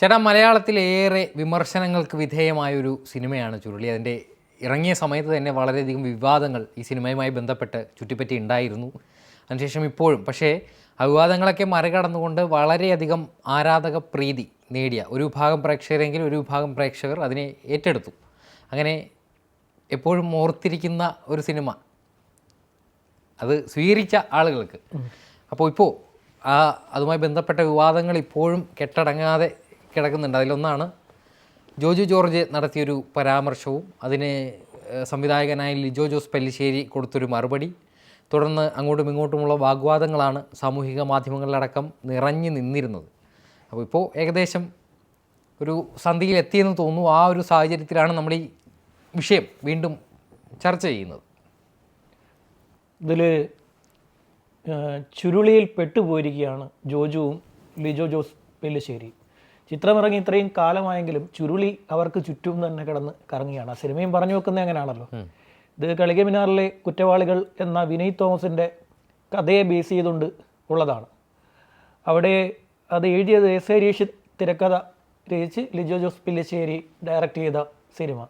ചേട്ടാ മലയാളത്തിലേറെ വിമർശനങ്ങൾക്ക് വിധേയമായ ഒരു സിനിമയാണ് ചുരുളി. അതിന്റെ ഇറങ്ങിയ സമയത്ത് തന്നെ വളരെയധികം വിവാദങ്ങൾ ഈ സിനിമയുമായി ബന്ധപ്പെട്ട് ചുറ്റിപ്പറ്റി ഉണ്ടായിരുന്നു. അതിനുശേഷം ഇപ്പോഴും. പക്ഷേ ആ വിവാദങ്ങളൊക്കെ മറികടന്നുകൊണ്ട് വളരെയധികം ആരാധക പ്രീതി നേടിയ ഒരു വിഭാഗം പ്രേക്ഷകരെങ്കിൽ ഒരു വിഭാഗം പ്രേക്ഷകർ അതിനെ ഏറ്റെടുത്തു. അങ്ങനെ എപ്പോഴും ഓർത്തിരിക്കുന്ന ഒരു സിനിമ അത് സ്വീകരിച്ച ആളുകൾക്ക്. അപ്പോൾ ഇപ്പോൾ ആ അതുമായി ബന്ധപ്പെട്ട വിവാദങ്ങൾ ഇപ്പോഴും കെട്ടടങ്ങാതെ കിടക്കുന്നുണ്ട്. അതിലൊന്നാണ് ജോജു ജോർജ് നടത്തിയൊരു പരാമർശവും അതിന് സംവിധായകനായ ലിജോ ജോസ് പെല്ലിശ്ശേരി കൊടുത്തൊരു മറുപടി. തുടർന്ന് അങ്ങോട്ടും ഇങ്ങോട്ടുമുള്ള വാഗ്വാദങ്ങളാണ് സാമൂഹിക മാധ്യമങ്ങളിലടക്കം നിറഞ്ഞു നിന്നിരുന്നത്. അപ്പോൾ ഇപ്പോൾ ഏകദേശം ഒരു സന്ധിയിൽ എത്തിയെന്ന് തോന്നുന്നു. ആ ഒരു സാഹചര്യത്തിലാണ് നമ്മൾ ഈ വിഷയം വീണ്ടും ചർച്ച ചെയ്യുന്നത്. ഇതിൽ ചുരുളിയിൽ പെട്ടുപോയിരിക്കുകയാണ് ജോജുവും ലിജോ ജോസ് പെല്ലിശ്ശേരി. ചിത്രമിറങ്ങി ഇത്രയും കാലമായെങ്കിലും ചുരുളി അവർക്ക് ചുറ്റും തന്നെ കിടന്ന് കറങ്ങിയാണ്. ആ സിനിമയും പറഞ്ഞു വെക്കുന്നത് അങ്ങനെയാണല്ലോ. ഇത് കളികമിനാറിലെ കുറ്റവാളികൾ എന്ന വിനയ് തോമസിന്റെ കഥയെ ബേസ് ചെയ്തുകൊണ്ട് ഉള്ളതാണ്. അവിടെ അത് എഴുതിയത് എസ് എ രേഷ് തിരക്കഥ രചിച്ച് ലിജോ ജോസ് പില്ലിശ്ശേരി ഡയറക്റ്റ് ചെയ്ത സിനിമ.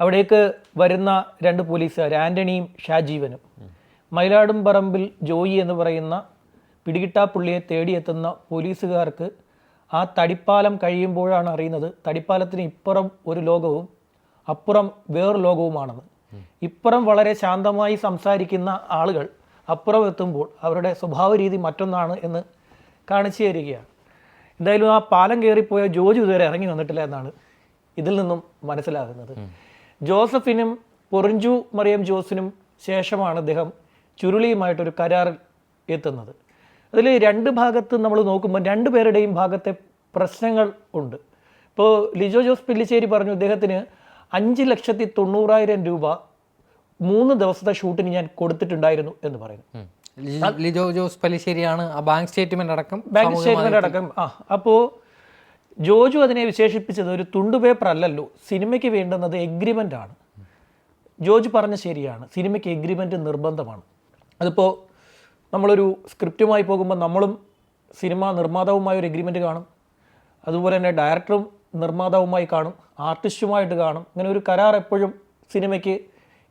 അവിടേക്ക് വരുന്ന രണ്ട് പോലീസുകാർ ആന്റണിയും ഷാജീവനും. മയിലാടും പറമ്പിൽ ജോയി എന്ന് പറയുന്ന പിടികിട്ടാപ്പുള്ളിയെ തേടിയെത്തുന്ന പോലീസുകാർക്ക് ആ തടിപ്പാലം കഴിയുമ്പോഴാണ് അറിയുന്നത് തടിപ്പാലത്തിന് ഇപ്പുറം ഒരു ലോകവും അപ്പുറം വേറൊരു ലോകവുമാണെന്ന് ഇപ്പുറം വളരെ ശാന്തമായി സംസാരിക്കുന്ന ആളുകൾ അപ്പുറം എത്തുമ്പോൾ അവരുടെ സ്വഭാവ രീതി മറ്റൊന്നാണ് എന്ന് കാണിച്ചു തരികയാണ്. എന്തായാലും ആ പാലം കയറിപ്പോയ ജോജു ഇതുവരെ ഇറങ്ങി വന്നിട്ടില്ല എന്നാണ് ഇതിൽ നിന്നും മനസ്സിലാകുന്നത്. ജോസഫിനും പൊറിഞ്ചു മറിയം ജോസിനും ശേഷമാണ് അദ്ദേഹം ചുരുളിയുമായിട്ടൊരു കരാറിൽ എത്തുന്നത്. അതിൽ രണ്ട് ഭാഗത്ത് നമ്മൾ നോക്കുമ്പോൾ രണ്ട് പേരുടെയും ഭാഗത്തെ പ്രശ്നങ്ങൾ ഉണ്ട്. ഇപ്പോൾ ലിജോ ജോസ് പില്ലിശ്ശേരി പറഞ്ഞു അദ്ദേഹത്തിന് അഞ്ച് ലക്ഷത്തി തൊണ്ണൂറായിരം രൂപ മൂന്ന് ദിവസത്തെ ഷൂട്ടിന് ഞാൻ കൊടുത്തിട്ടുണ്ടായിരുന്നു എന്ന് പറയുന്നു. ലിജോ ജോസ് പല്ലിശ്ശേരിയാണ് ആ ബാങ്ക് സ്റ്റേറ്റ്മെന്റ് അടക്കം ബാങ്ക് സ്റ്റേറ്റ്മെന്റ് അടക്കം. ആ അപ്പോൾ ജോജു അതിനെ വിശേഷിപ്പിച്ചത് ഒരു തുണ്ടു പേപ്പർ അല്ലല്ലോ സിനിമയ്ക്ക് വേണ്ടുന്നത് എഗ്രിമെന്റ് ആണ്. ജോജു പറഞ്ഞ ശരിയാണ് സിനിമയ്ക്ക് എഗ്രിമെന്റ് നിർബന്ധമാണ്. അതിപ്പോൾ നമ്മളൊരു സ്ക്രിപ്റ്റുമായി പോകുമ്പോൾ നമ്മളും സിനിമ നിർമ്മാതാവുമായി ഒരു എഗ്രിമെന്റ് കാണും. അതുപോലെ തന്നെ ഡയറക്ടറും നിർമ്മാതാവുമായി കാണും. ആർട്ടിസ്റ്റുമായിട്ട് കാണും. ഇങ്ങനെ ഒരു കരാർ എപ്പോഴും സിനിമയ്ക്ക്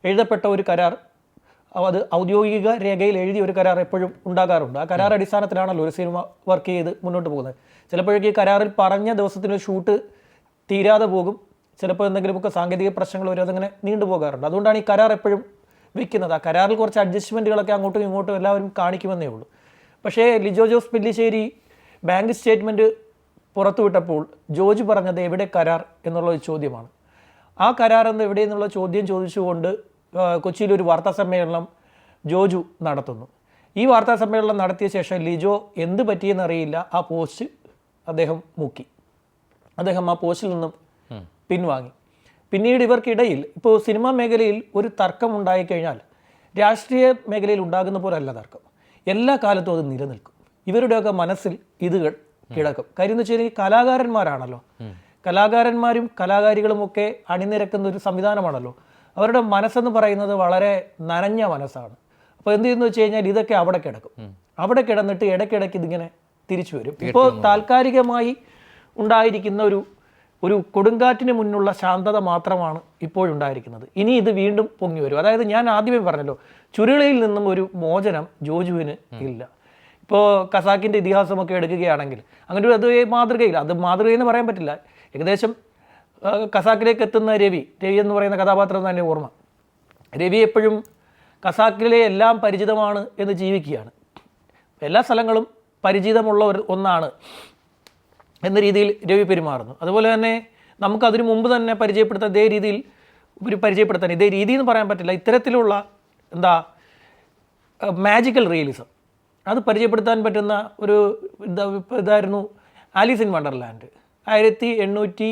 എഴുതപ്പെട്ട ഒരു കരാർ. അത് ഔദ്യോഗിക രേഖയിൽ എഴുതിയ ഒരു കരാർ എപ്പോഴും ഉണ്ടാകാറുണ്ട്. ആ കരാർ അടിസ്ഥാനത്തിലാണല്ലോ ഒരു സിനിമ വർക്ക് ചെയ്ത് മുന്നോട്ട് പോകുന്നത്. ചിലപ്പോഴേക്ക് ഈ കരാറിൽ പറഞ്ഞ ദിവസത്തിന് ഷൂട്ട് തീരാതെ പോകും. ചിലപ്പോൾ എന്തെങ്കിലുമൊക്കെ സാങ്കേതിക പ്രശ്നങ്ങൾ വരും. അതങ്ങനെ നീണ്ടുപോകാറുണ്ട്. അതുകൊണ്ടാണ് ഈ കരാർ എപ്പോഴും വെക്കുന്നത്. ആ കരാറിൽ കുറച്ച് അഡ്ജസ്റ്റ്മെന്റുകളൊക്കെ അങ്ങോട്ടും ഇങ്ങോട്ടും എല്ലാവരും കാണിക്കുമെന്നേ ഉള്ളൂ. പക്ഷേ ലിജോ ജോസ് പെല്ലിശ്ശേരി ബാങ്ക് സ്റ്റേറ്റ്മെന്റ് പുറത്തുവിട്ടപ്പോൾ ജോർജ് പറഞ്ഞത് എവിടെ കരാർ എന്നുള്ള ഒരു ചോദ്യമാണ്. ആ കരാർ എന്ന് എവിടെ എന്നുള്ള ചോദ്യം ചോദിച്ചുകൊണ്ട് കൊച്ചിയിലൊരു കൊച്ചിയിൽ ഒരു വാർത്താ സമ്മേളനം ജോജു നടത്തുന്നു. ഈ വാർത്താ സമ്മേളനം നടത്തിയ ശേഷം ലിജോ എന്ത് പറ്റിയെന്നറിയില്ല ആ പോസ്റ്റ് അദ്ദേഹം മുക്കി. അദ്ദേഹം ആ പോസ്റ്റിൽ നിന്നും പിൻവാങ്ങി. പിന്നീട് ഇവർക്കിടയിൽ ഇപ്പോൾ സിനിമാ മേഖലയിൽ ഒരു തർക്കം ഉണ്ടായിക്കഴിഞ്ഞാൽ രാഷ്ട്രീയ മേഖലയിൽ ഉണ്ടാകുന്ന പോലല്ല തർക്കം. എല്ലാ കാലത്തും അത് നിലനിൽക്കും. ഇവരുടെയൊക്കെ മനസ്സിൽ ഇത് കിടക്കും. കാര്യം എന്ന് വെച്ചാൽ കലാകാരന്മാരാണല്ലോ. കലാകാരന്മാരും കലാകാരികളും ഒക്കെ അണിനിരക്കുന്ന ഒരു സംവിധാനമാണല്ലോ. അവരുടെ മനസ്സെന്ന് പറയുന്നത് വളരെ നനഞ്ഞ മനസ്സാണ്. അപ്പോൾ എന്ത് ചെയ്യുന്നു വെച്ച് കഴിഞ്ഞാൽ ഇതൊക്കെ അവിടെ കിടക്കും. അവിടെ കിടന്നിട്ട് ഇടയ്ക്കിടയ്ക്ക് ഇതിങ്ങനെ തിരിച്ചു വരും. ഇപ്പോൾ താൽക്കാലികമായി ഉണ്ടായിരിക്കുന്ന ഒരു ഒരു കൊടുങ്കാറ്റിന് മുന്നുള്ള ശാന്തത മാത്രമാണ് ഇപ്പോഴുണ്ടായിരിക്കുന്നത്. ഇനി ഇത് വീണ്ടും പൊങ്ങി വരും. അതായത് ഞാൻ ആദ്യമേ പറഞ്ഞല്ലോ ചുരുളിയിൽ നിന്നും ഒരു മോചനം ജോജുവിന് ഇല്ല. ഇപ്പോൾ കസാക്കിന്റെ ഇതിഹാസമൊക്കെ എടുക്കുകയാണെങ്കിൽ അങ്ങനെ ഒരു അത് മാതൃകയില്ല. അത് മാതൃകയെന്ന് പറയാൻ പറ്റില്ല. ഏകദേശം കസാക്കിലേക്ക് എത്തുന്ന രവി രവി എന്ന് പറയുന്ന കഥാപാത്രം തന്നെ ഓർമ്മ. രവി എപ്പോഴും കസാക്കിലെ എല്ലാം പരിചിതമാണ് എന്ന് ജീവിക്കുകയാണ്. എല്ലാ സ്ഥലങ്ങളും പരിചിതമുള്ള ഒരു ഒന്നാണ്. എന്ന രീതിയിൽ രവി പെരുമാറുന്നു. അതുപോലെ തന്നെ നമുക്ക് അതിനു മുമ്പ് തന്നെ പരിചയപ്പെടുത്താൻ ഇതേ രീതിയിൽ ഒരു പരിചയപ്പെടുത്താൻ ഇതേ രീതി എന്ന് പറയാൻ പറ്റില്ല. ഇത്തരത്തിലുള്ള എന്താ മാജിക്കൽ റിയലിസം അത് പരിചയപ്പെടുത്താൻ പറ്റുന്ന ഒരു ഇതാ ഇതായിരുന്നു ആലീസ് ഇൻ വണ്ടർലാൻഡ്. ആയിരത്തി എണ്ണൂറ്റി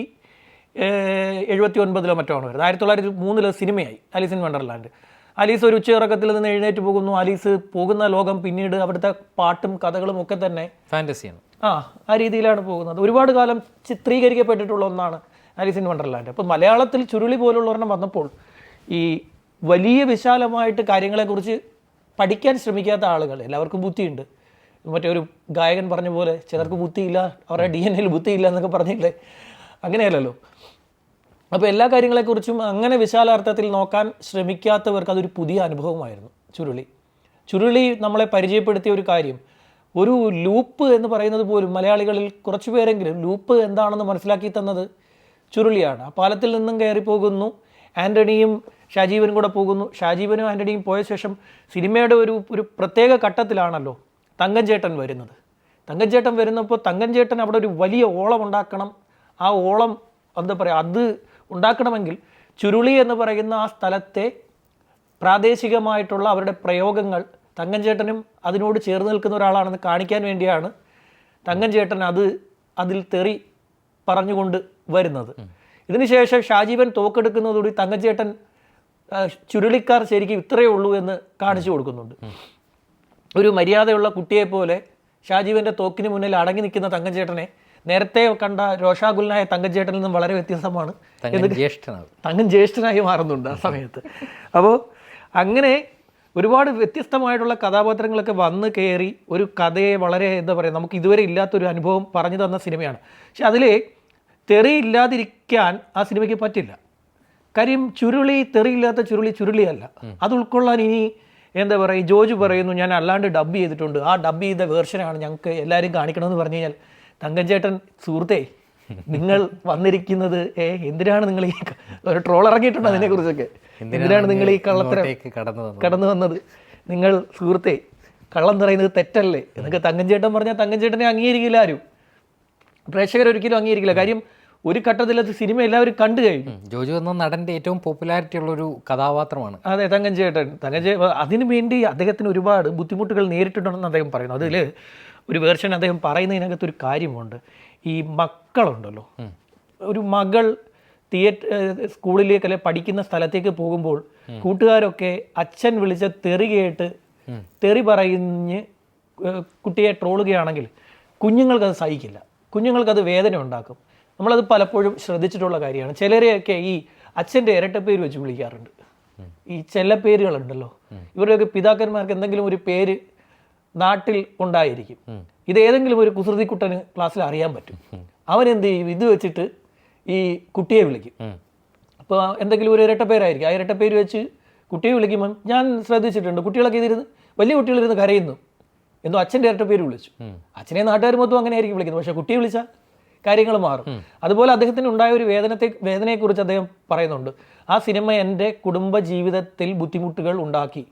എഴുപത്തി ഒൻപതിലോ മറ്റോ ആണ് വരുന്നത്. ആയിരത്തി തൊള്ളായിരത്തി മൂന്നിലോ സിനിമയായി ആലീസ് ഇൻ വണ്ടർലാൻഡ്. ആലീസ് ഒരു ഉച്ചയിറക്കത്തിൽ നിന്ന് എഴുന്നേറ്റ് പോകുന്നു. ആലീസ് പോകുന്ന ലോകം പിന്നീട് അവിടുത്തെ പാട്ടും കഥകളും ഒക്കെ തന്നെ ഫാന്റസിയാണ് ആ ആ രീതിയിലാണ് പോകുന്നത്. ഒരുപാട് കാലം ചിത്രീകരിക്കപ്പെട്ടിട്ടുള്ള ഒന്നാണ് ആലീസ് ഇൻ വണ്ടർലാൻഡ്. അപ്പോൾ മലയാളത്തിൽ ചുരുളി പോലുള്ള ഒരെണ്ണം വന്നപ്പോൾ ഈ വലിയ വിശാലമായിട്ട് കാര്യങ്ങളെക്കുറിച്ച് പഠിക്കാൻ ശ്രമിക്കാത്ത ആളുകൾ എല്ലാവർക്കും ബുദ്ധിയുണ്ട്. മറ്റേ ഒരു ഗായകൻ പറഞ്ഞ പോലെ ചിലർക്ക് ബുദ്ധിയില്ല അവരുടെ ഡി എൻ എയിൽ ബുദ്ധിയില്ല എന്നൊക്കെ പറഞ്ഞില്ലേ? അങ്ങനെയല്ലല്ലോ. അപ്പോൾ എല്ലാ കാര്യങ്ങളെക്കുറിച്ചും അങ്ങനെ വിശാലാർത്ഥത്തിൽ നോക്കാൻ ശ്രമിക്കാത്തവർക്ക് അതൊരു പുതിയ അനുഭവമായിരുന്നു. ചുരുളി. ചുരുളി നമ്മളെ പരിചയപ്പെടുത്തിയ ഒരു കാര്യം ഒരു ലൂപ്പ് എന്ന് പറയുന്നത് പോലും മലയാളികളിൽ കുറച്ചു പേരെങ്കിലും ലൂപ്പ് എന്താണെന്ന് മനസ്സിലാക്കി തന്നത് ചുരുളിയാണ്. ആ പാലത്തിൽ നിന്നും കയറി പോകുന്നു ആന്റണിയും ഷാജീവനും കൂടെ പോകുന്നു. ഷാജീവനും ആന്റണിയും പോയ ശേഷം സിനിമയുടെ ഒരു ഒരു പ്രത്യേക ഘട്ടത്തിലാണല്ലോ തങ്കഞ്ചേട്ടൻ വരുന്നത്. തങ്കഞ്ചേട്ടൻ വരുന്നപ്പോൾ തങ്കഞ്ചേട്ടൻ അവിടെ ഒരു വലിയ ഓളം ഉണ്ടാക്കണം. ആ ഓളം എന്താ പറയുക അത് ഉണ്ടാക്കണമെങ്കിൽ ചുരുളി എന്ന് പറയുന്ന ആ സ്ഥലത്തെ പ്രാദേശികമായിട്ടുള്ള അവരുടെ പ്രയോഗങ്ങൾ തങ്കഞ്ചേട്ടനും അതിനോട് ചേർന്ന് നിൽക്കുന്ന ഒരാളാണെന്ന് കാണിക്കാൻ വേണ്ടിയാണ് തങ്കഞ്ചേട്ടൻ അത് അതിൽ തെറി പറഞ്ഞുകൊണ്ട് വരുന്നത്. ഇതിനുശേഷം ഷാജീവൻ തോക്കെടുക്കുന്നതോടി തങ്കഞ്ചേട്ടൻ ചുരുളിക്കാർ ശരിക്കും ഇത്രയേ ഉള്ളൂ എന്ന് കാണിച്ചു കൊടുക്കുന്നുണ്ട്. ഒരു മര്യാദയുള്ള കുട്ടിയെപ്പോലെ ഷാജീവന്റെ തോക്കിന് മുന്നിൽ അടങ്ങി നിൽക്കുന്ന തങ്കഞ്ചേട്ടനെ നേരത്തെ കണ്ട രോഷാകുലനായ തങ്കഞ്ചേട്ടനിൽ നിന്നും വളരെ വ്യത്യസ്തമാണ്. തങ്കൻ ജ്യേഷ്ഠനായി മാറുന്നുണ്ട് ആ സമയത്ത്. അപ്പോൾ അങ്ങനെ ഒരുപാട് വ്യത്യസ്തമായിട്ടുള്ള കഥാപാത്രങ്ങളൊക്കെ വന്ന് കയറി ഒരു കഥയെ വളരെ എന്താ പറയുക നമുക്ക് ഇതുവരെ ഇല്ലാത്തൊരു അനുഭവം പറഞ്ഞു തന്ന സിനിമയാണ്. പക്ഷെ അതിൽ തെറിയില്ലാതിരിക്കാൻ ആ സിനിമയ്ക്ക് പറ്റില്ല. കാര്യം ചുരുളി തെറിയില്ലാത്ത ചുരുളി ചുരുളിയല്ല. അത് ഉൾക്കൊള്ളാൻ ഇനി എന്താ പറയുക ജോജു പറയുന്നു ഞാൻ അല്ലാണ്ട് ഡബ് ചെയ്തിട്ടുണ്ട്. ആ ഡബ് ചെയ്ത വേർഷനാണ് ഞങ്ങൾക്ക് എല്ലാവരും കാണിക്കണമെന്ന് പറഞ്ഞു കഴിഞ്ഞാൽ തങ്കഞ്ചേട്ടൻ സുഹൃത്തേ നിങ്ങൾ വന്നിരിക്കുന്നത് ഏ എന്തിനാണ് നിങ്ങൾ ഈ ഒരു ട്രോൾ ഇറങ്ങിയിട്ടുണ്ട് അതിനെ കുറിച്ചൊക്കെ എന്തിനാണ് നിങ്ങൾ ഈ കള്ളത്തരം കടന്നു വന്നത്? നിങ്ങൾ സുഹൃത്തെ കള്ളം പറയുന്നത് തെറ്റല്ലേ? എന്നൊക്കെ തങ്കഞ്ചേട്ടൻ പറഞ്ഞാൽ തങ്കഞ്ചേട്ടനെ അംഗീകരിക്കില്ല ആരും. പ്രേക്ഷകർ ഒരിക്കലും അംഗീകരിക്കില്ല. കാര്യം ഒരു ഘട്ടത്തിൽ അത് സിനിമ എല്ലാവരും കണ്ടു കഴിഞ്ഞു. ജോജു എന്ന നടന്റെ ഏറ്റവും പോപ്പുലാരിറ്റി ഉള്ള ഒരു കഥാപാത്രമാണ്. അതെ തങ്കഞ്ചേട്ടൻ തങ്കഞ്ചേ അതിനു വേണ്ടി അദ്ദേഹത്തിന് ഒരുപാട് ബുദ്ധിമുട്ടുകൾ നേരിട്ടിട്ടുണ്ടെന്ന് അദ്ദേഹം പറയുന്നു. അതിൽ ഒരു വേർഷൻ അദ്ദേഹം പറയുന്നതിനകത്ത് ഒരു കാര്യമുണ്ട്. ഈ മക്കളുണ്ടല്ലോ. ഒരു മകൾ തിയേറ്റർ സ്കൂളിലേക്ക് അല്ലെ പഠിക്കുന്ന സ്ഥലത്തേക്ക് പോകുമ്പോൾ കൂട്ടുകാരൊക്കെ അച്ഛൻ വിളിച്ച തെറി കേട്ട് തെറി പറഞ്ഞ് കുട്ടിയെ ട്രോളുകയാണെങ്കിൽ കുഞ്ഞുങ്ങൾക്കത് സഹിക്കില്ല. കുഞ്ഞുങ്ങൾക്കത് വേദന ഉണ്ടാക്കും. നമ്മളത് പലപ്പോഴും ശ്രദ്ധിച്ചിട്ടുള്ള കാര്യമാണ്. ചിലരെയൊക്കെ ഈ അച്ഛന്റെ പേര് വെച്ച് വിളിക്കാറുണ്ട്. ഈ ചില പേരുകളുണ്ടല്ലോ ഇവരുടെയൊക്കെ പിതാക്കന്മാർക്ക് എന്തെങ്കിലും ഒരു പേര് നാട്ടിൽ ഉണ്ടായിരിക്കും. ഇത് ഏതെങ്കിലും ഒരു കുസൃതിക്കുട്ടന് ക്ലാസ്സിൽ അറിയാൻ പറ്റും. അവൻ എന്ത് ചെയ്യും? ഇത് വെച്ചിട്ട് ഈ കുട്ടിയെ വിളിക്കും. അപ്പോൾ എന്തെങ്കിലും ഒരു ഇരട്ടപ്പേരായിരിക്കും. ആ ഇരട്ടപ്പേര് വെച്ച് കുട്ടിയെ വിളിക്കുമ്പം ഞാൻ ശ്രദ്ധിച്ചിട്ടുണ്ട്. കുട്ടികളൊക്കെ ഇതിരുന്ന് വലിയ കുട്ടികളിരുന്ന് കരയുന്നു. എന്തോ അച്ഛന്റെ ഇരട്ടപ്പേര് വിളിച്ചു. അച്ഛനെ നാട്ടുകാർ മൊത്തം അങ്ങനെ ആയിരിക്കും വിളിക്കുന്നത്. പക്ഷേ കുട്ടിയെ വിളിച്ചാൽ കാര്യങ്ങൾ മാറും. അതുപോലെ അദ്ദേഹത്തിന് ഉണ്ടായ ഒരു വേദനത്തെ വേദനയെക്കുറിച്ച് അദ്ദേഹം പറയുന്നുണ്ട്. ആ സിനിമ എന്റെ കുടുംബ ജീവിതത്തിൽ ബുദ്ധിമുട്ടുകൾ ഉണ്ടാക്കി.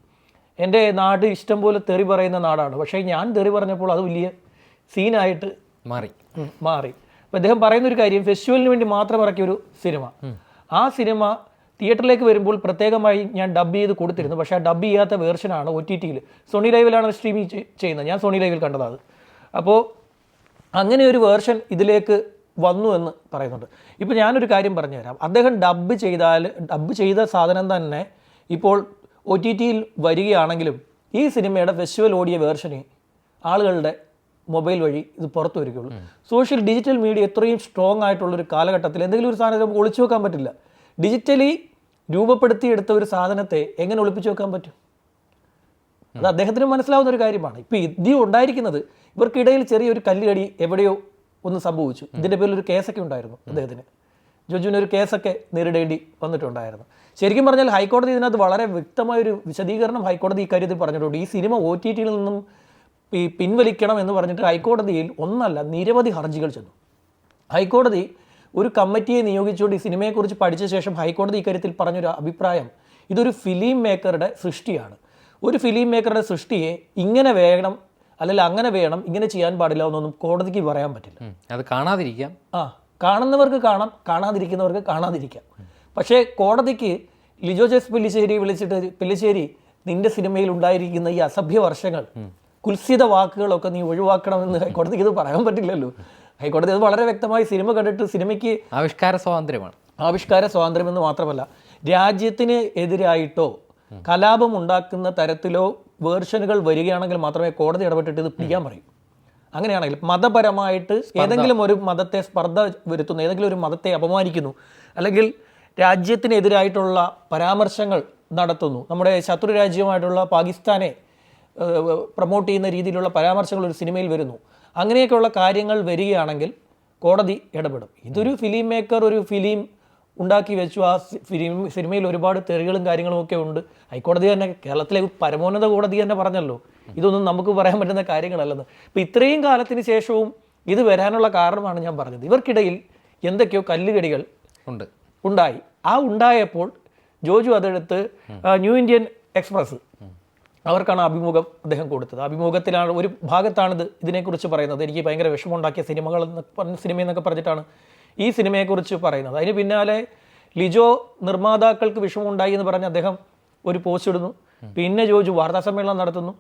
എന്റെ നാട് ഇഷ്ടം പോലെ തെറി പറയുന്ന നാടാണ്. പക്ഷേ ഞാൻ തെറി പറഞ്ഞപ്പോൾ അത് വലിയ സീനായിട്ട് മാറി. മാറി. അപ്പോൾ അദ്ദേഹം പറയുന്ന ഒരു കാര്യം ഫെസ്റ്റിവലിന് വേണ്ടി മാത്രം ഇറക്കിയ ഒരു സിനിമ. ആ സിനിമ തിയേറ്ററിലേക്ക് വരുമ്പോൾ പ്രത്യേകമായി ഞാൻ ഡബ് ചെയ്ത് കൊടുത്തിരുന്നു. പക്ഷേ ആ ഡബ് ചെയ്യാത്ത വേർഷനാണ് ഒ ടി ടിയിൽ സോണി ലൈവിലാണ് സ്ട്രീമിങ് ചെയ്യുന്നത്. ഞാൻ സോണി ലൈവിൽ കണ്ടത് അത്. അപ്പോൾ അങ്ങനെ ഒരു വേർഷൻ ഇതിലേക്ക് വന്നു എന്ന് പറയുന്നുണ്ട്. ഇപ്പോൾ ഞാനൊരു കാര്യം പറഞ്ഞുതരാം. അദ്ദേഹം ഡബ് ചെയ്താൽ ഡബ് ചെയ്ത സാധനം തന്നെ ഇപ്പോൾ ഒ ടി ടിയിൽ വരികയാണെങ്കിലും ഈ സിനിമയുടെ ഫെസ്റ്റിവൽ ഓടിയ വേർഷന് ആളുകളുടെ മൊബൈൽ വഴി ഇത് പുറത്തു വരികയുള്ളൂ. സോഷ്യൽ ഡിജിറ്റൽ മീഡിയ എത്രയും സ്ട്രോങ് ആയിട്ടുള്ളൊരു കാലഘട്ടത്തിൽ എന്തെങ്കിലും ഒരു സാധനം നമുക്ക് ഒളിച്ചു വെക്കാൻ പറ്റില്ല. ഡിജിറ്റലി രൂപപ്പെടുത്തിയെടുത്ത ഒരു സാധനത്തെ എങ്ങനെ ഒളിപ്പിച്ചു വെക്കാൻ പറ്റും? അത് അദ്ദേഹത്തിന് മനസ്സിലാവുന്ന ഒരു കാര്യമാണ്. ഇപ്പോൾ ഇതി ഉണ്ടായിരിക്കുന്നത് ഇവർക്കിടയിൽ ചെറിയൊരു കല്ലുകടി എവിടെയോ ഒന്ന് സംഭവിച്ചു. ഇതിന്റെ പേരിൽ ഒരു കേസൊക്കെ ഉണ്ടായിരുന്നു അദ്ദേഹത്തിന്. ജോജുവിന് ഒരു കേസൊക്കെ നേരിടേണ്ടി വന്നിട്ടുണ്ടായിരുന്നു. ശരിക്കും പറഞ്ഞാൽ ഹൈക്കോടതി ഇതിനകത്ത് വളരെ വ്യക്തമായൊരു വിശദീകരണം ഹൈക്കോടതി ഇക്കാര്യത്തിൽ പറഞ്ഞിട്ടുണ്ട്. ഈ സിനിമ ഒ ടി ടിയിൽ നിന്നും ഈ പിൻവലിക്കണം എന്ന് പറഞ്ഞിട്ട് ഹൈക്കോടതിയിൽ ഒന്നല്ല നിരവധി ഹർജികൾ ചെന്നു. ഹൈക്കോടതി ഒരു കമ്മിറ്റിയെ നിയോഗിച്ചുകൊണ്ട് ഈ സിനിമയെക്കുറിച്ച് പഠിച്ച ശേഷം ഹൈക്കോടതി ഇക്കാര്യത്തിൽ പറഞ്ഞൊരു അഭിപ്രായം ഇതൊരു ഫിലിം മേക്കറുടെ സൃഷ്ടിയാണ്. ഒരു ഫിലിം മേക്കറുടെ സൃഷ്ടിയെ ഇങ്ങനെ വേണം അല്ലെങ്കിൽ അങ്ങനെ വേണം ഇങ്ങനെ ചെയ്യാൻ പാടില്ല എന്നൊന്നും കോടതിക്ക് പറയാൻ പറ്റില്ല. അത് കാണാതിരിക്കാം. ആ കാണുന്നവർക്ക് കാണാം കാണാതിരിക്കുന്നവർക്ക് കാണാതിരിക്കാം. പക്ഷേ കോടതിക്ക് ലിജോ ജോസ് പെല്ലിശ്ശേരി വിളിച്ചിട്ട് പെല്ലിശ്ശേരി നിന്റെ സിനിമയിൽ ഉണ്ടായിരിക്കുന്ന ഈ അസഭ്യ വർഷങ്ങൾ കുൽസിത വാക്കുകളൊക്കെ നീ ഒഴിവാക്കണമെന്ന് ഹൈക്കോടതിക്ക് ഇത് പറയാൻ പറ്റില്ലല്ലോ. ഹൈക്കോടതി അത് വളരെ വ്യക്തമായി സിനിമ കണ്ടിട്ട് സിനിമയ്ക്ക് ആവിഷ്കാര സ്വാതന്ത്ര്യമാണ്. ആവിഷ്കാര സ്വാതന്ത്ര്യമെന്ന് മാത്രമല്ല രാജ്യത്തിന് എതിരായിട്ടോ കലാപം ഉണ്ടാക്കുന്ന തരത്തിലോ വേർഷനുകൾ വരികയാണെങ്കിൽ മാത്രമേ കോടതി ഇടപെട്ടിട്ട് ഇത് പിടിക്കാൻ പറയൂ. അങ്ങനെയാണെങ്കിൽ മതപരമായിട്ട് ഏതെങ്കിലും ഒരു മതത്തെ സ്പർദ്ധ വരുത്തുന്നു ഏതെങ്കിലും ഒരു മതത്തെ അപമാനിക്കുന്നു അല്ലെങ്കിൽ രാജ്യത്തിനെതിരായിട്ടുള്ള പരാമർശങ്ങൾ നടത്തുന്നു. നമ്മുടെ ശത്രു രാജ്യമായിട്ടുള്ള പാകിസ്ഥാനെ പ്രൊമോട്ട് ചെയ്യുന്ന രീതിയിലുള്ള പരാമർശങ്ങൾ ഒരു സിനിമയിൽ വരുന്നു. അങ്ങനെയൊക്കെയുള്ള കാര്യങ്ങൾ വരികയാണെങ്കിൽ കോടതി ഇടപെടും. ഇതൊരു ഫിലിം മേക്കർ ഒരു ഫിലിം ഉണ്ടാക്കി വെച്ചു. ആ ഫിലിം സിനിമയിൽ ഒരുപാട് തെറികളും കാര്യങ്ങളും ഒക്കെ ഉണ്ട്. ഹൈക്കോടതി തന്നെ കേരളത്തിലെ പരമോന്നത കോടതി തന്നെ പറഞ്ഞല്ലോ ഇതൊന്നും നമുക്ക് പറയാൻ പറ്റുന്ന കാര്യങ്ങളല്ലെന്ന്. ഇപ്പം ഇത്രയും കാലത്തിന് ശേഷവും ഇത് വരാനുള്ള കാരണമാണ് ഞാൻ പറഞ്ഞത്. ഇവർക്കിടയിൽ എന്തൊക്കെയോ കല്ലുകടികൾ ഉണ്ട്. ഉണ്ടായി. ആ ഉണ്ടായപ്പോൾ ജോജു അതെടുത്ത് ന്യൂ ഇന്ത്യൻ എക്സ്പ്രസ് അവർക്കാണ് അഭിമുഖം അദ്ദേഹം കൊടുത്തത്. അഭിമുഖത്തിലാണ് ഒരു ഭാഗത്താണിത് ഇതിനെക്കുറിച്ച് പറയുന്നത്. എനിക്ക് ഭയങ്കര വിഷമമുണ്ടാക്കിയ സിനിമകൾ എന്ന് പറഞ്ഞ സിനിമ എന്നൊക്കെ പറഞ്ഞിട്ടാണ് ഈ സിനിമയെക്കുറിച്ച് പറയുന്നത്. അതിന് പിന്നാലെ ലിജോ നിർമ്മാതാക്കൾക്ക് വിഷമമുണ്ടായി എന്ന് പറഞ്ഞ് അദ്ദേഹം ഒരു പോസ്റ്റ് ഇടുന്നു. പിന്നെ ജോജു വാർത്താ സമ്മേളനം നടത്തുന്നു.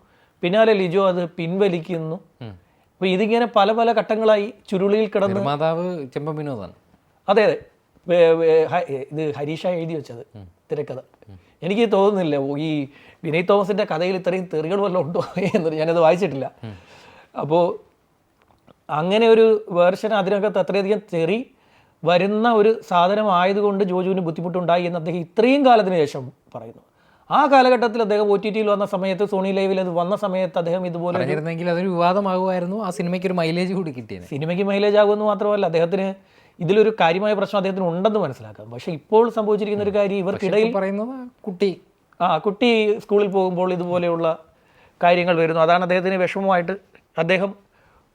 പിന്നാലെ ലിജോ അത് പിൻവലിക്കുന്നു. അപ്പോൾ ഇതിങ്ങനെ പല പല ഘട്ടങ്ങളായി ചുരുളിയിൽ കിടന്നു നിർമ്മാതാവ് ചെമ്പൻ വിനോദാണ്. അതെ അതെ. ഇത് ഹരീഷ എഴുതി വെച്ചത് തിരക്കഥ. എനിക്ക് തോന്നുന്നില്ല ഈ വിനയ് തോമസിന്റെ കഥയിൽ ഇത്രയും തെറികൾ വല്ലതും ഉണ്ടോ എന്ന് ഞാനത് വായിച്ചിട്ടില്ല. അപ്പോൾ അങ്ങനെ ഒരു വേർഷൻ അതിനകത്ത് അത്രയധികം തെറി വരുന്ന ഒരു സാധനം ആയതുകൊണ്ട് ജോജുവിന് ബുദ്ധിമുട്ടുണ്ടായി എന്ന് അദ്ദേഹം ഇത്രയും കാലത്തിന് ശേഷം പറയുന്നു. ആ കാലഘട്ടത്തിൽ അദ്ദേഹം ഒ ടി ടിയിൽ വന്ന സമയത്ത് സോണി ലൈവിൽ അത് വന്ന സമയത്ത് അദ്ദേഹം ഇതുപോലെ അതൊരു വിവാദമാകുമായിരുന്നു ആ സിനിമയ്ക്ക് ഒരു മൈലേജ് കൂടി കിട്ടിയത് സിനിമയ്ക്ക് മൈലേജ് ആകുമെന്ന് മാത്രമല്ല അദ്ദേഹത്തിന് ഇതിലൊരു കാര്യമായ പ്രശ്നം അദ്ദേഹത്തിന് ഉണ്ടെന്ന് മനസ്സിലാക്കാം. പക്ഷേ ഇപ്പോൾ സംഭവിച്ചിരിക്കുന്ന ഒരു കാര്യം ഇവർക്കിടയിൽ പറയുന്നത് കുട്ടി. ആ കുട്ടി സ്കൂളിൽ പോകുമ്പോൾ ഇതുപോലെയുള്ള കാര്യങ്ങൾ വരുന്നു. അതാണ് അദ്ദേഹത്തിന് വിഷമമായിട്ട് അദ്ദേഹം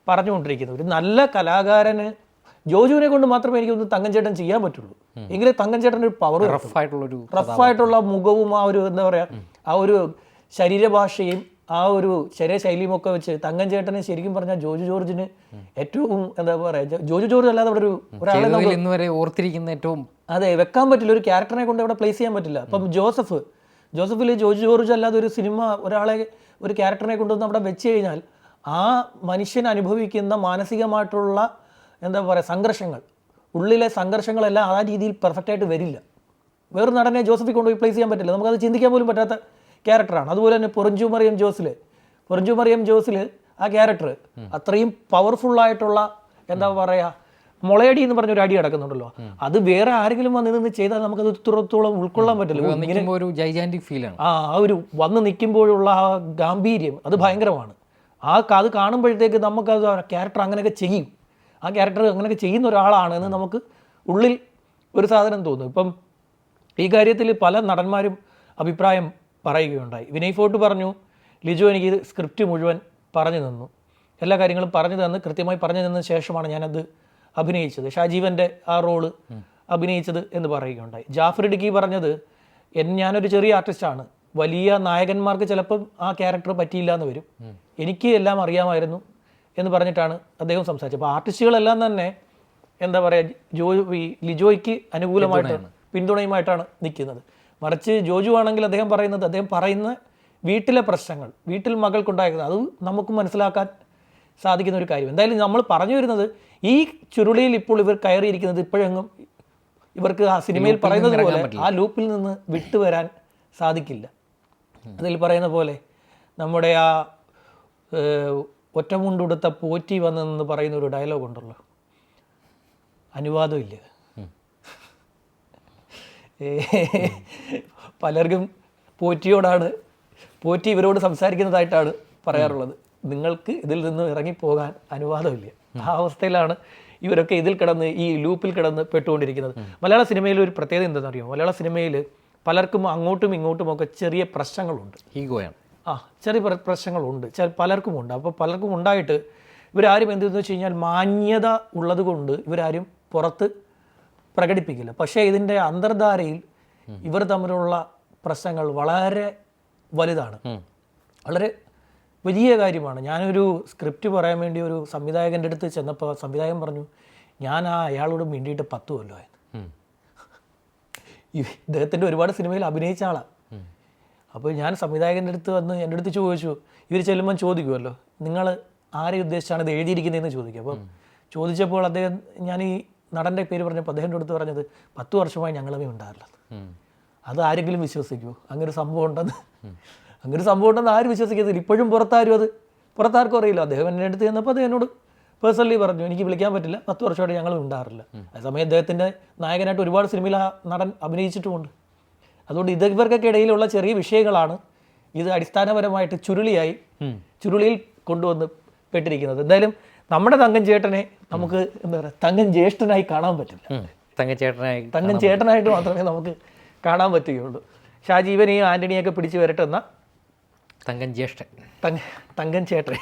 പറഞ്ഞുകൊണ്ടിരിക്കുന്നത്. ഒരു നല്ല കലാകാരന് ജോജുവിനെ കൊണ്ട് മാത്രമേ എനിക്കൊന്ന് തങ്കഞ്ചേട്ടൻ ചെയ്യാൻ പറ്റുള്ളൂ. എങ്കിലേ തങ്കഞ്ചേട്ടൻ ഒരു പവർ റഫ് റഫായിട്ടുള്ള മുഖവും ആ ഒരു എന്താ പറയുക ആ ഒരു ശരീരഭാഷയും ആ ഒരു ശരീരശൈലിയും ഒക്കെ വെച്ച് തങ്കം ചേട്ടനെ ശരിക്കും പറഞ്ഞാൽ ജോജു ജോർജിന് ഏറ്റവും എന്താ പറയാ ജോജു ജോർജ് അല്ലാതെ അവിടെ ഒരു ഒരാളെ ചെയ്തതിൽ ഇന്ന് വരെ ഓർത്തിരിക്കുന്ന ഏറ്റവും അതെ വെക്കാൻ പറ്റില്ല. ഒരു ക്യാരക്ടറിനെ കൊണ്ട് ഇവിടെ പ്ലേസ് ചെയ്യാൻ പറ്റില്ല. അപ്പം ജോസഫ് ജോസഫിൽ ജോജു ജോർജ് അല്ലാതെ ഒരു സിനിമ ഒരാളെ ഒരു ക്യാരക്ടറിനെ കൊണ്ടുവന്ന് അവിടെ വെച്ച് കഴിഞ്ഞാൽ ആ മനുഷ്യൻ അനുഭവിക്കുന്ന മാനസികമായിട്ടുള്ള എന്താ പറയുക സംഘർഷങ്ങൾ ഉള്ളിലെ സംഘർഷങ്ങളെല്ലാം ആ രീതിയിൽ പെർഫെക്റ്റ് ആയിട്ട് വരില്ല. വേറൊരു നടനെ ജോസഫിൽ കൊണ്ടുപോയി പ്ലേസ് ചെയ്യാൻ പറ്റില്ല. നമുക്കത് ചിന്തിക്കാൻ പോലും പറ്റാത്ത ക്യാരക്ടറാണ്. അതുപോലെ തന്നെ പൊറിഞ്ചു മറിയം ജോസിൽ പൊറിഞ്ചു മറിയം ജോസിൽ ആ ക്യാരക്ടർ അത്രയും പവർഫുൾ ആയിട്ടുള്ള എന്താ പറയാ മുളയടി എന്ന് പറഞ്ഞൊരു അടി കിടക്കുന്നുണ്ടല്ലോ അത് വേറെ ആരെങ്കിലും വന്ന് നിന്ന് ചെയ്താൽ നമുക്കത് ഇത്രത്തോളം ഉൾക്കൊള്ളാൻ പറ്റില്ല. ഒരു ജൈജാന്റിക് ഫീലാണ് ആ ആ ഒരു വന്ന് നിൽക്കുമ്പോഴുള്ള ആ ഗാംഭീര്യം അത് ഭയങ്കരമാണ്. ആ അത് കാണുമ്പോഴത്തേക്ക് നമുക്കത് ക്യാരക്ടർ അങ്ങനെയൊക്കെ ചെയ്യും. ആ ക്യാരക്ടർ അങ്ങനെയൊക്കെ ചെയ്യുന്ന ഒരാളാണ് എന്ന് നമുക്ക് ഉള്ളിൽ ഒരു സാധനം തോന്നും. ഇപ്പം ഈ കാര്യത്തിൽ പല നടന്മാരും അഭിപ്രായം പറയുകയുണ്ടായി. വിനയ് ഫോർട്ട് പറഞ്ഞു ലിജു എനിക്ക് സ്ക്രിപ്റ്റ് മുഴുവൻ പറഞ്ഞു തന്നു. എല്ലാ കാര്യങ്ങളും പറഞ്ഞു തന്ന് കൃത്യമായി പറഞ്ഞു തന്ന ശേഷമാണ് ഞാനത് അഭിനയിച്ചത്. ഷാജീവന്റെ ആ റോൾ അഭിനയിച്ചത് എന്ന് പറയുകയുണ്ടായി. ജാഫർ ഇടുക്കി പറഞ്ഞത് എൻ- ഞാനൊരു ചെറിയ ആർട്ടിസ്റ്റാണ്. വലിയ നായകന്മാർക്ക് ചിലപ്പം ആ ക്യാരക്ടർ പറ്റിയില്ല എന്ന് വരും. എനിക്ക് എല്ലാം അറിയാമായിരുന്നു എന്ന് പറഞ്ഞിട്ടാണ് അദ്ദേഹം സംസാരിച്ചത്. അപ്പോൾ ആർട്ടിസ്റ്റുകളെല്ലാം തന്നെ എന്താ പറയുക ജോ ഈ ലിജോയ്ക്ക് അനുകൂലമായിട്ട് പിന്തുണയുമായിട്ടാണ് നിൽക്കുന്നത്. മറിച്ച് ജോജു ആണെങ്കിൽ അദ്ദേഹം പറയുന്നത് അദ്ദേഹം പറയുന്ന വീട്ടിലെ പ്രശ്നങ്ങൾ വീട്ടിൽ മകൾക്കുണ്ടായിരുന്നത് അത് നമുക്ക് മനസ്സിലാക്കാൻ സാധിക്കുന്ന ഒരു കാര്യം. എന്തായാലും നമ്മൾ പറഞ്ഞു വരുന്നത് ഈ ചുരുളിയിൽ ഇപ്പോൾ ഇവർ കയറിയിരിക്കുന്നത് ഇപ്പോഴെങ്ങും ഇവർക്ക് ആ സിനിമയിൽ പറയുന്നത് പോലെ ആ ലൂപ്പിൽ നിന്ന് വിട്ടുവരാൻ സാധിക്കില്ല. അതിൽ പറയുന്ന പോലെ നമ്മുടെ ആ ഒറ്റമുണ്ടുടുത്ത പോറ്റി വന്നെന്ന് പറയുന്ന ഒരു ഡയലോഗ് ഉണ്ടല്ലോ. അനുവാദമില്ല. പലർക്കും പോറ്റിയോടാണ് പോറ്റി ഇവരോട് സംസാരിക്കുന്നതായിട്ടാണ് പറയാറുള്ളത്. നിങ്ങൾക്ക് ഇതിൽ നിന്ന് ഇറങ്ങിപ്പോകാൻ അനുവാദമില്ല. ആ അവസ്ഥയിലാണ് ഇവരൊക്കെ ഇതിൽ കിടന്ന് ഈ ലൂപ്പിൽ കിടന്ന് പെട്ടുകൊണ്ടിരിക്കുന്നത്. മലയാള സിനിമയിൽ ഒരു പ്രത്യേകത എന്താണെന്ന് അറിയുമോ മലയാള സിനിമയിൽ പലർക്കും അങ്ങോട്ടും ഇങ്ങോട്ടും ഒക്കെ ചെറിയ പ്രശ്നങ്ങളുണ്ട്. ഹീഗോയാണ്. ആ ചെറിയ പ്ര- പ്രശ്നങ്ങളുണ്ട്. ചില പലർക്കും ഉണ്ട്. അപ്പോൾ പലർക്കും ഉണ്ടായിട്ട് ഇവരാരും എന്തെന്ന് വെച്ച് കഴിഞ്ഞാൽ മാന്യത ഉള്ളത് കൊണ്ട് ഇവരാരും പുറത്ത് പ്രകടിപ്പിക്കില്ല. പക്ഷേ ഇതിന്റെ അന്തർധാരയിൽ ഇവർ തമ്മിലുള്ള പ്രശ്നങ്ങൾ വളരെ വലുതാണ്. വളരെ വലിയ കാര്യമാണ്. ഞാനൊരു സ്ക്രിപ്റ്റ് പറയാൻ വേണ്ടി ഒരു സംവിധായകന്റെ അടുത്ത് ചെന്നപ്പോൾ സംവിധായകൻ പറഞ്ഞു ഞാൻ ആ അയാളോട് മിണ്ടിയിട്ട് പത്ത് കൊല്ലമായിരുന്നു ഇദ്ദേഹത്തിന്റെ ഒരുപാട് സിനിമയിൽ അഭിനയിച്ച ആളാണ് അപ്പോൾ ഞാൻ സംവിധായകന്റെ അടുത്ത് വന്ന് എന്റെ അടുത്ത് ചോദിച്ചു ഇവർ ചെല്ലുമ്പോൾ ചോദിക്കുമല്ലോ നിങ്ങൾ ആരെ ഉദ്ദേശിച്ചാണ് ഇത് എഴുതിയിരിക്കുന്നതെന്ന് ചോദിക്കും. അപ്പം ചോദിച്ചപ്പോൾ അദ്ദേഹം ഞാൻ ഈ നടന്റെ പേര് പറഞ്ഞപ്പോൾ അദ്ദേഹത്തിന്റെ അടുത്ത് പറഞ്ഞത് പത്ത് വർഷമായി ഞങ്ങളമേ ഉണ്ടാകില്ല അത് ആരെങ്കിലും വിശ്വസിക്കുമോ അങ്ങനെ ഒരു സംഭവം ഉണ്ടെന്ന്. അങ്ങനെ ഒരു സംഭവം ഉണ്ടെന്ന് ആരും വിശ്വസിക്കത്തില്ല. ഇപ്പോഴും പുറത്താരും അത് പുറത്താർക്കും അറിയില്ല. അദ്ദേഹം എന്റെ അടുത്ത് ചെന്നപ്പോൾ അദ്ദേഹം എന്നോട് പേഴ്സണലി പറഞ്ഞു എനിക്ക് വിളിക്കാൻ പറ്റില്ല. പത്ത് വർഷമായിട്ട് ഞങ്ങൾ ഉണ്ടാറില്ല അതേസമയം അദ്ദേഹത്തിന്റെ നായകനായിട്ട് ഒരുപാട് സിനിമയിൽ ആ നടൻ അഭിനയിച്ചിട്ടുമുണ്ട്. അതുകൊണ്ട് ഇത് ഇവർക്കൊക്കെ ഇടയിലുള്ള ചെറിയ വിഷയങ്ങളാണ് ഇത് അടിസ്ഥാനപരമായിട്ട് ചുരുളിയായി ചുരുളിയിൽ കൊണ്ടുവന്ന് പെട്ടിരിക്കുന്നത്. എന്തായാലും നമ്മുടെ തങ്കൻ ചേട്ടനെ നമുക്ക് എന്താ പറയുക തങ്കൻ ജ്യേഷ്ഠനായി കാണാൻ പറ്റില്ല. തങ്കച്ചേട്ടനായി തങ്കൻ ചേട്ടനായിട്ട് മാത്രമേ നമുക്ക് കാണാൻ പറ്റുകയുള്ളൂ. ഷാജീവനെയും ആന്റണിയൊക്കെ പിടിച്ചു വരട്ടെന്ന. തങ്കൻ ജ്യേഷ്ഠൻ. തങ്ക തങ്കൻ ചേട്ടൻ.